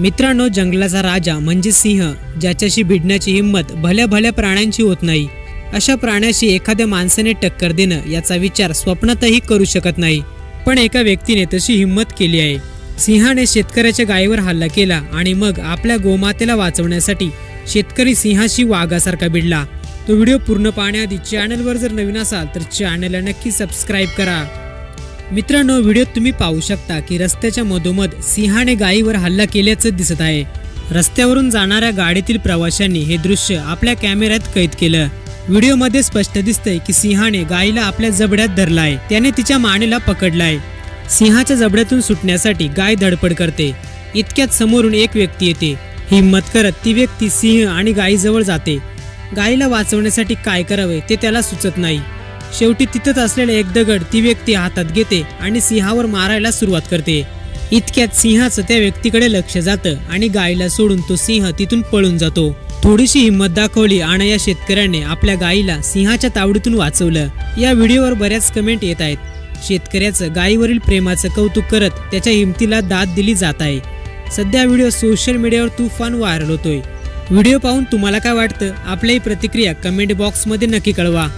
मित्रांनो जंगलाचा राजा म्हणजे सिंह ज्याच्याशी भिडण्याची हिंमत भल्या भल्या प्राण्यांची होत नाही. अशा प्राण्याशी एखाद्या माणसाने टक्कर देणं याचा विचार स्वप्नातही करू शकत नाही. पण एका व्यक्तीने तशी हिंमत केली आहे. सिंहाने शेतकऱ्याच्या गायीवर हल्ला केला आणि मग आपल्या गोमातेला वाचवण्यासाठी शेतकरी सिंहाशी वाघासारखा भिडला. तो व्हिडिओ पूर्ण पाहण्याआधी चॅनलवर जर नवीन असाल तर चॅनलला नक्की सबस्क्राईब करा. मित्रांनो व्हिडिओत तुम्ही पाहू शकता की रस्त्याच्या मधोमध सिंहाने गायीवर हल्ला केल्याचं दिसत आहे. रस्त्यावरून जाणाऱ्या गाडीतील प्रवाशांनी हे दृश्य आपल्या कॅमेऱ्यात कैद केलं. व्हिडिओमध्ये स्पष्ट दिसतंय की सिंहाने गायीला आपल्या जबड्यात धरलाय. त्याने तिच्या मानेला पकडलाय. सिंहाच्या जबड्यातून सुटण्यासाठी गाय धडपड करते. इतक्यात समोरून एक व्यक्ती येते. हिंमत करत ती व्यक्ती सिंह आणि गायीजवळ जाते. गायीला वाचवण्यासाठी काय करावे ते त्याला सुचत नाही. शेवटी तिथंच असलेला एक दगड ती व्यक्ती हातात घेते आणि सिंहावर मारायला सुरुवात करते. इतक्यात सिंहाचं त्या व्यक्तीकडे लक्ष जातं आणि गायीला सोडून तो सिंह तिथून पळून जातो. थोडीशी हिंमत दाखवली आणि या शेतकऱ्याने आपल्या गायीला सिंहाच्या तावडीतून वाचवलं. या व्हिडिओवर बऱ्याच कमेंट येत आहेत. शेतकऱ्याचं गायीवरील प्रेमाचं कौतुक करत त्याच्या हिमतीला दाद दिली जात आहे. सध्या व्हिडिओ सोशल मीडियावर तुफान व्हायरल होतोय. व्हिडिओ पाहून तुम्हाला काय वाटतं? आपल्याही प्रतिक्रिया कमेंट बॉक्समध्ये नक्की कळवा.